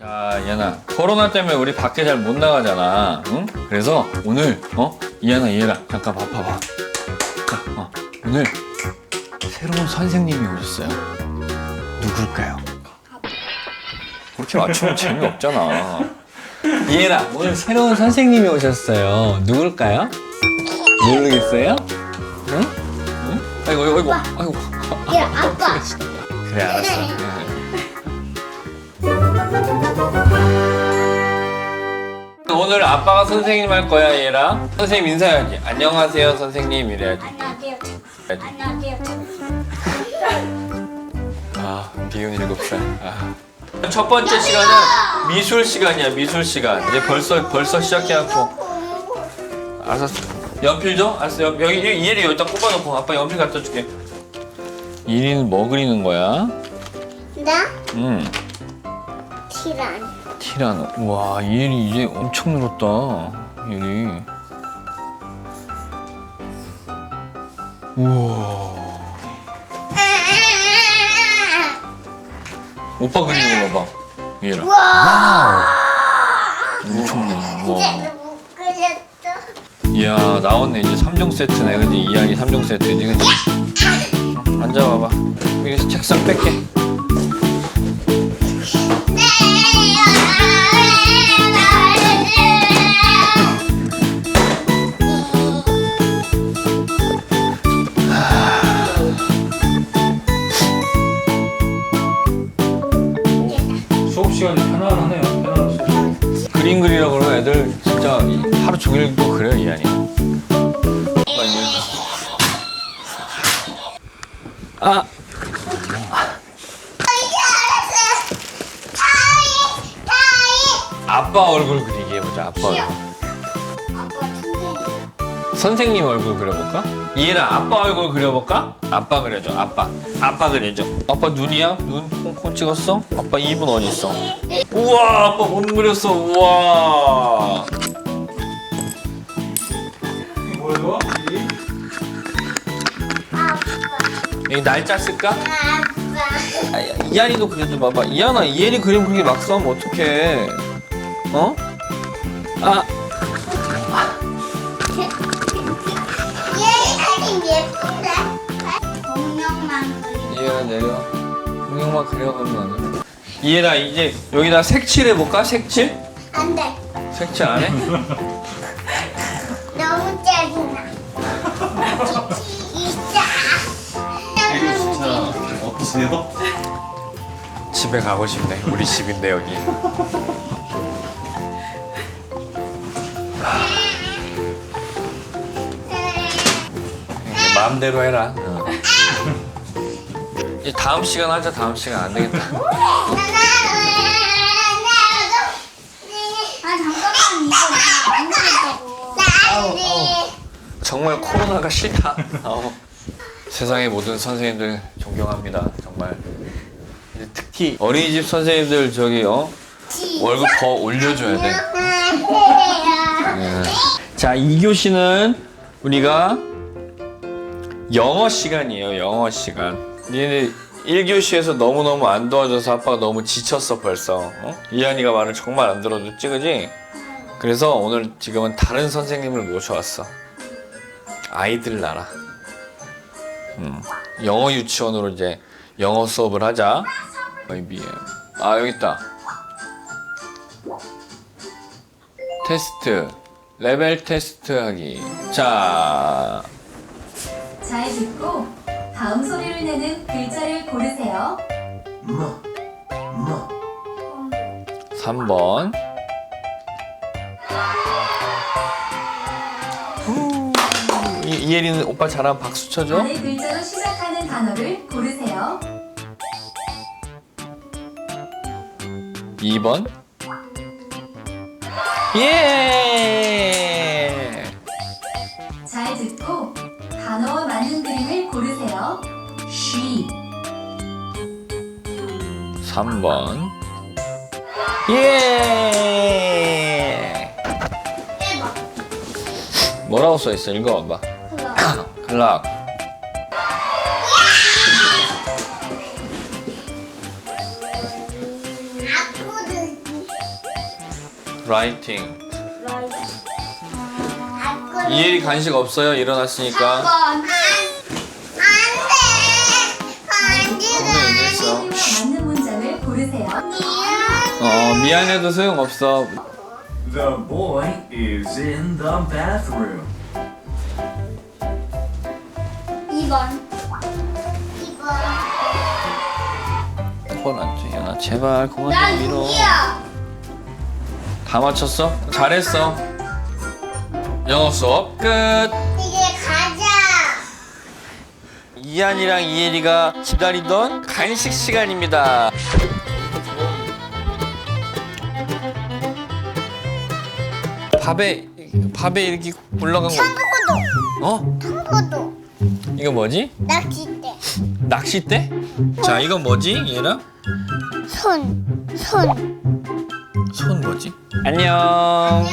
자, 이하나. 코로나 때문에 우리 밖에 잘 못 나가잖아. 응? 그래서 오늘, 어? 이하나, 이하나. 잠깐 봐봐봐. 자, 어. 오늘 새로운 선생님이 오셨어요. 누굴까요? 그렇게 맞추면 재미없잖아. 이해라, 오늘 새로운 선생님이 오셨어요. 누굴까요? 모르겠어요? 응? 응? 아이고, 아이고, 아이고. 야 아빠 그래, 알았어. 예. 오늘 아빠가 선생님 할 거야, 얘라. 선생님 인사해야지. 안녕하세요, 선생님 이래야지. 안녕하세요. 안녕하세요 아, 비운 일곱 살. 아. 첫 번째 시간은 미술 시간이야, 미술 시간. 이제 벌써 벌써 시작해갖고. 알았어. 연필 줘? 알았어. 여- 여기 이혜리 여기다 꼽아놓고 아빠 연필 갖다 줄게. 이리는 뭐 그리는 거야? 나 음, 티란 티라노. 와, 이혜리 이제 엄청 늘었다. 이혜리. 우와. 오빠 거 봐봐. 이혜라. 와 엄청나. 와. 이제 못 그렸어 이야 나왔네 이제 3종 세트네 근데 이야기 3종 세트지 근데 앉아봐봐 여기서 책상 뺄게 편안하네요. 그림 그리라고 그러면 애들 진짜 하루 종일도 그래요 이한이 아. 아빠 얼굴 그리기 해보자 아빠 얼굴 선생님 얼굴 그려볼까? 이해라 아빠 얼굴 그려볼까? 아빠 그려줘 아빠 아빠 그려줘 아빠 눈이야? 눈 콩 콩 찍었어? 아빠 입은 어디 있어? 우와 아빠 못 그렸어 우와 뭐야 여기 날짜 쓸까? 아, 이한이도 그려줘 봐봐 이한아 이한이 그림 그렇게 막 써면 어떡해 어? 아 이해라 내려. 공룡만 그려보면 이해라 이제 여기다 색칠 해 볼까? 색칠? 안 돼. 색칠 안 해? 너무 짜증나. 진짜 어떠세요? 집에 가고 싶네. 우리 집인데 여기. 마음대로 해라. 어. 이제 다음 시간 하자. 다음 시간 안 되겠다. 아 잠깐만 이거 안 되겠다고. 나안돼 정말 코로나가 싫다. 어. 세상의 모든 선생님들 존경합니다. 정말. 이제 특히 어린이집 선생님들 저기 어? 월급 더 올려줘야 돼. 네. 자, 2교시는 우리가 영어 시간이에요. 영어 시간. 얘네 1교시에서 너무너무 안 도와줘서 아빠가 너무 지쳤어 벌써. 어? 이한이가 말을 정말 안 들어줬지, 그지? 그래서 오늘 지금은 다른 선생님을 모셔왔어. 아이들 나라. 음, 영어 유치원으로 이제 영어 수업을 하자. 아, 여기 있다. 테스트. 레벨 테스트 하기. 자, 잘 듣고 다음 소리를 내는 글자를 고르세요. 3번. 이, 이혜리는 오빠 잘하면 박수 쳐줘. 아래 글자로 시작하는 단어를 고르세요. 2번. 예! 고르세요. She, 3번. 예! 뭐라고 써 있어? 읽어봐봐. 클락. 아프드 라이팅. 아까 이혜리 간식 없어요? 일어났으니까. 안 돼. 소리와 맞는 문장을 고르세요. 어 미안해도 소용없어. The boy is in the bathroom. 2번. 2번. 폰안 돼. 야 제발 그만 난좀 밀어. 6이야. 다 맞췄어? 잘했어. 영어 수업 끝. 가자. 이한이랑 이혜리가 기다리던 간식 시간입니다. 밥에 밥에 이렇게 올라간 거. 청포도. 어? 청포도. 이거 뭐지? 낚싯대. 낚싯대? 자, 이건 뭐지? 얘라? 손. 손. 손 뭐지? 안녕. 안녕.